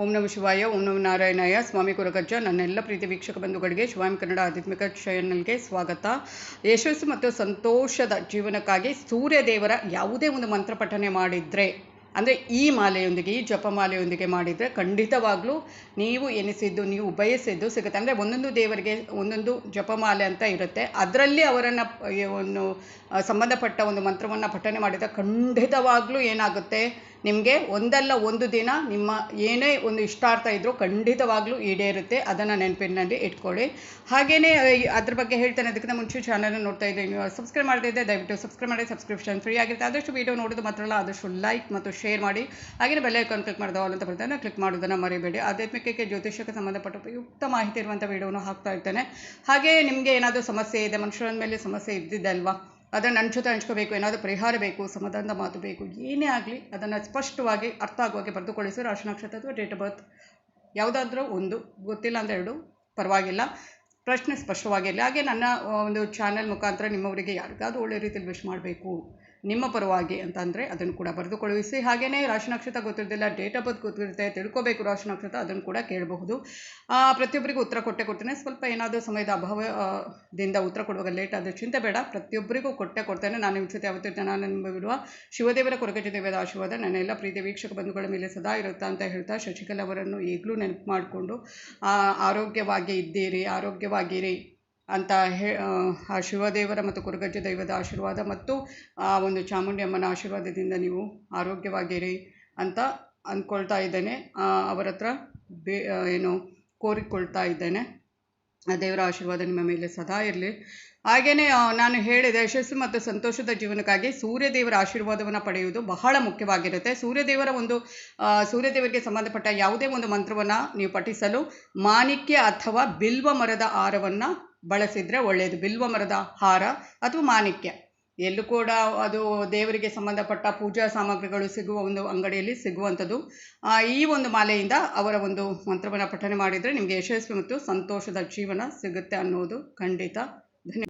ಓಂ ನಮ ಶಿವಾಯ, ಓಂ ನಮ ನಾರಾಯಣಾಯ. ಸ್ವಾಮಿ ಕುರಗಜ್ಜ, ನನ್ನೆಲ್ಲ ಪ್ರೀತಿ ವೀಕ್ಷಕ ಬಂಧುಗಳಿಗೆ ಶಿವಾಮಿ ಕನ್ನಡ ಆಧ್ಯಾತ್ಮಿಕ ಚಾನಲ್ಗೆ ಸ್ವಾಗತ. ಯಶಸ್ಸು ಮತ್ತು ಸಂತೋಷದ ಜೀವನಕ್ಕಾಗಿ ಸೂರ್ಯ ದೇವರ ಯಾವುದೇ ಒಂದು ಮಂತ್ರ ಪಠನೆ ಮಾಡಿದರೆ, ಅಂದರೆ ಈ ಮಾಲೆಯೊಂದಿಗೆ, ಈ ಜಪಮಾಲೆಯೊಂದಿಗೆ ಮಾಡಿದರೆ ಖಂಡಿತವಾಗಲೂ ನೀವು ಎನಿಸಿದ್ದು, ನೀವು ಬಯಸಿದ್ದು ಸಿಗುತ್ತೆ. ಅಂದರೆ ಒಂದೊಂದು ದೇವರಿಗೆ ಒಂದೊಂದು ಜಪಮಾಲೆ ಅಂತ ಇರುತ್ತೆ. ಅದರಲ್ಲಿ ಅವರನ್ನು, ಒಂದು ಸಂಬಂಧಪಟ್ಟ ಒಂದು ಮಂತ್ರವನ್ನು ಪಠನೆ ಮಾಡಿದರೆ ಖಂಡಿತವಾಗಲೂ ಏನಾಗುತ್ತೆ? ನಿಮಗೆ ಒಂದಲ್ಲ ಒಂದು ದಿನ ನಿಮ್ಮ ಏನೇ ಒಂದು ಇಷ್ಟಾರ್ಥ ಇದ್ದರೂ ಖಂಡಿತವಾಗ್ಲೂ ಈಡೇರುತ್ತೆ. ಅದನ್ನು ನೆನಪಿನಲ್ಲಿ ಇಟ್ಕೊಳ್ಳಿ. ಹಾಗೆಯೇ ಅದ್ರ ಬಗ್ಗೆ ಹೇಳ್ತೇನೆ, ಅದಕ್ಕಿಂತ ಮುಂಚೆ ಚಾನಲ್ ನೋಡ್ತಾ ಇದ್ದೆ ನೀವು ಸಬ್ಸ್ಕ್ರೈಬ್ ಮಾಡದಿದ್ದೆ ದಯವಿಟ್ಟು ಸಬ್ಸ್ಕ್ರೈಬ್ ಮಾಡಿ ಸಬ್ಸ್ಕ್ರಿಪ್ಷನ್ ಫ್ರೀ ಆಗಿರುತ್ತೆ. ಆದಷ್ಟು ವೀಡಿಯೋ ನೋಡೋದು ಮಾತ್ರ ಅಲ್ಲ, ಆದಷ್ಟು ಲೈಕ್ ಮತ್ತು ಶೇರ್ ಮಾಡಿ. ಹಾಗೆಯೇ ಬೆಲ್ ಐಕಾನ್ ಕ್ಲಿಕ್ ಮಾಡಿದ ಅಂತ ಬರ್ತಾನೆ ಕ್ಲಿಕ್ ಮಾಡೋದನ್ನು ಮರಿಬೇಡಿ. ಆಧ್ಯಾತ್ಮಿಕಕ್ಕೆ ಜ್ಯೋತಿಷಕ್ಕೆ ಸಂಬಂಧಪಟ್ಟ ಉಪಯುಕ್ತ ಮಾಹಿತಿ ಇರುವಂಥ ವೀಡಿಯೋನು ಹಾಕ್ತಾ ಇರ್ತೇನೆ. ಹಾಗೆಯೇ ನಿಮಗೆ ಏನಾದರೂ ಸಮಸ್ಯೆ ಇದೆ, ಮನುಷ್ಯರ ಮೇಲೆ ಸಮಸ್ಯೆ ಇದ್ದಿದ್ದೆ ಅಲ್ವಾ? ಅದನ್ನು ನನ್ನ ಜೊತೆ ಹಂಚ್ಕೋಬೇಕು, ಏನಾದರೂ ಪರಿಹಾರ ಬೇಕು ಸಮಾಧಾನದ ಮಾತು ಬೇಕು, ಏನೇ ಆಗಲಿ ಅದನ್ನು ಸ್ಪಷ್ಟವಾಗಿ ಅರ್ಥ ಆಗುವಾಗೆ ಬರೆದುಕೊಳ್ಳಿಸಿ ರಾಶಿ ನಕ್ಷತ್ರ ಅಥವಾ ಡೇಟ್ ಆಫ್ ಬರ್ತ್ ಯಾವುದಾದ್ರೂ ಒಂದು, ಗೊತ್ತಿಲ್ಲ ಅಂದರೆ ಎರಡು, ಪರವಾಗಿಲ್ಲ. ಪ್ರಶ್ನೆ ಸ್ಪಷ್ಟವಾಗಿರಲಿ ಹಾಗೆ ನನ್ನ ಒಂದು ಚಾನೆಲ್ ಮುಖಾಂತರ ನಿಮ್ಮವರಿಗೆ ಯಾರಿಗಾದ್ರೂ ಒಳ್ಳೆ ರೀತಿಯಲ್ಲಿ ವಿಶ್ ಮಾಡಬೇಕು, ನಿಮ್ಮ ಪರವಾಗಿ ಅಂತಂದರೆ ಅದನ್ನು ಕೂಡ ಬರೆದು ಕಳುಹಿಸಿ ಹಾಗೆಯೇ ರಾಶಿ ನಕ್ಷತ್ರ ಗೊತ್ತಿರೋದಿಲ್ಲ ಡೇಟ್ ಆಫ್ ಬರ್ತ್ ಗೊತ್ತಿರುತ್ತೆ, ತಿಳ್ಕೋಬೇಕು ರಾಶಿ ನಕ್ಷತ್ರ, ಅದನ್ನು ಕೂಡ ಕೇಳಬಹುದು. ಪ್ರತಿಯೊಬ್ಬರಿಗೂ ಉತ್ತರ ಕೊಟ್ಟೆ ಕೊಡ್ತೇನೆ. ಸ್ವಲ್ಪ ಏನಾದರೂ ಸಮಯದ ಅಭಾವದಿಂದ ದಿಂದ ಉತ್ತರ ಕೊಡುವಾಗ ಲೇಟ್ ಆದರೆ ಚಿಂತೆ ಬೇಡ. ಪ್ರತಿಯೊಬ್ಬರಿಗೂ ಕೊಟ್ಟೆ ಕೊಡ್ತೇನೆ. ನಾನು ನಿಮ್ಮ ಜೊತೆ ಯಾವತ್ತಿದ್ದೆ ನಾನು ಬಿಡುವ ಶಿವದೇವರ ಕೊರಗಜ ದೇವದ ಆಶೀರ್ವಾದ ನನ್ನ ಎಲ್ಲ ಪ್ರೀತಿಯ ವೀಕ್ಷಕ ಬಂಧುಗಳ ಮೇಲೆ ಸದಾ ಇರುತ್ತಾ ಅಂತ ಹೇಳ್ತಾ ಶಶಿಕಲಾ ಅವರನ್ನು ಈಗಲೂ ನೆನಪು ಮಾಡಿಕೊಂಡು ಆರೋಗ್ಯವಾಗಿ ಇದ್ದೀರಿ ಆರೋಗ್ಯವಾಗಿರಿ ಅಂತ ಹೇ ಆ, ಶಿವದೇವರ ಮತ್ತು ಕೊರಗಜ್ಜ ದೈವದ ಆಶೀರ್ವಾದ ಮತ್ತು ಆ ಒಂದು ಚಾಮುಂಡಿ ಅಮ್ಮನ ಆಶೀರ್ವಾದದಿಂದ ನೀವು ಆರೋಗ್ಯವಾಗಿರಿ ಅಂತ ಅಂದ್ಕೊಳ್ತಾ ಇದ್ದೇನೆ. ಅವರ ಹತ್ರ ಬೇ ಏನು ಕೋರಿಕೊಳ್ತಾ ಇದ್ದೇನೆ. ದೇವರ ಆಶೀರ್ವಾದ ನಿಮ್ಮ ಮೇಲೆ ಸದಾ ಇರಲಿ. ಹಾಗೆಯೇ ನಾನು ಹೇಳಿದ, ಯಶಸ್ಸು ಮತ್ತು ಸಂತೋಷದ ಜೀವನಕ್ಕಾಗಿ ಸೂರ್ಯದೇವರ ಆಶೀರ್ವಾದವನ್ನು ಪಡೆಯುವುದು ಬಹಳ ಮುಖ್ಯವಾಗಿರುತ್ತೆ. ಸೂರ್ಯದೇವರ ಒಂದು ಸೂರ್ಯದೇವರಿಗೆ ಸಂಬಂಧಪಟ್ಟ ಯಾವುದೇ ಒಂದು ಮಂತ್ರವನ್ನು ನೀವು ಪಠಿಸಲು ಮಾಣಿಕ್ಯ ಅಥವಾ ಬಿಲ್ವ ಮರದ ಹಾರವನ್ನು ಬಳಸಿದರೆ ಒಳ್ಳೆಯದು ಬಿಲ್ವ ಮರದ ಹಾರ ಅಥವಾ ಮಾಣಿಕ್ಯ. ಎಲ್ಲೂ ಕೂಡ ಅದು ದೇವರಿಗೆ ಸಂಬಂಧಪಟ್ಟ ಪೂಜಾ ಸಾಮಗ್ರಿಗಳು ಸಿಗುವ ಒಂದು ಅಂಗಡಿಯಲ್ಲಿ ಸಿಗುವಂಥದ್ದು. ಈ ಒಂದು ಮಾಲೆಯಿಂದ ಅವರ ಒಂದು ಮಂತ್ರವನ್ನು ಪಠನೆ ಮಾಡಿದರೆ ನಿಮಗೆ ಯಶಸ್ವಿ ಮತ್ತು ಸಂತೋಷದ ಜೀವನ ಸಿಗುತ್ತೆ ಅನ್ನೋದು ಖಂಡಿತ. ಧನ್ಯ